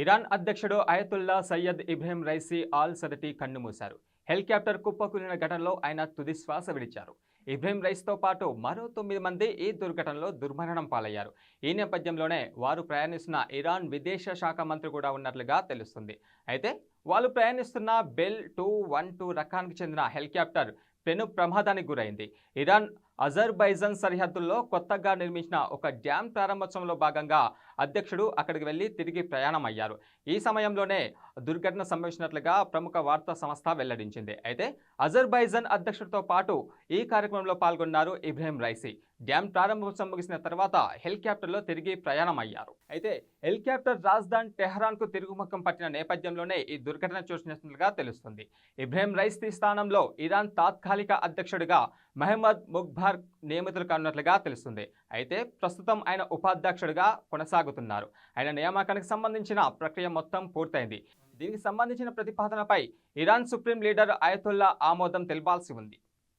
Iran అధ్యక్షుడు Ayatollah Sayyid Ebrahim Raisi Al Sadati కన్నుమూశారు helicopter కుప్పకూలిన ఘటనలో ఆయన తుది శ్వాస విడిచారు. ఇబ్రహీం రైస్తో పాటు మరో తొమ్మిది మంది ఈ దుర్ఘటనలో దుర్మరణం పాలయ్యారు. ఈ నేపథ్యంలోనే వారు ప్రయాణిస్తున్న ఇరాన్ విదేశ శాఖ మంత్రి కూడా ఉన్నట్లుగా తెలుస్తుంది. అయితే వాళ్ళు ప్రయాణిస్తున్న బెల్ టూ వన్ టూ రకానికి చెందిన హెలికాప్టర్ పెను ప్రమాదానికి గురైంది. ఇరాన్ అజర్బైజాన్ సరిహద్దుల్లో కొత్తగా నిర్మించిన ఒక డ్యామ్ ప్రారంభోత్సవంలో భాగంగా అధ్యక్షుడు అక్కడికి వెళ్ళి తిరిగి ప్రయాణం అయ్యారు ఈ సమయంలోనే దుర్ఘటన సంభవించినట్లుగా ప్రముఖ వార్తా సంస్థ వెల్లడించింది. అయితే అజర్బైజాన్ అధ్యక్షుడితో పాటు ఈ కార్యక్రమంలో పాల్గొన్నారు ఇబ్రహీం రైసీ. డ్యామ్ ప్రారంభోత్సవం ముగిసిన తర్వాత హెలికాప్టర్లో తిరిగి ప్రయాణం అయ్యారు అయితే హెలికాప్టర్ రాజధాని టెహ్రాన్కు తిరుగుముఖం పట్టిన నేపథ్యంలోనే ఈ దుర్ఘటన చూసినట్లుగా తెలుస్తుంది. ఇబ్రహీం తీ స్థానంలో ఇరాన్ తాత్కాలిక అధ్యక్షుడిగా మహమ్మద్ ముగ్బార్ నియమితులు కానున్నట్లుగా తెలుస్తుంది. అయితే ప్రస్తుతం ఆయన ఉపాధ్యక్షుడిగా కొనసాగుతున్నారు. ఆయన నియామకానికి సంబంధించిన ప్రక్రియ మొత్తం పూర్తయింది. దీనికి సంబంధించిన ప్రతిపాదనపై ఇరాన్ సుప్రీం లీడర్ అయతుల్లా ఆమోదం తెలపాల్సి ఉంది.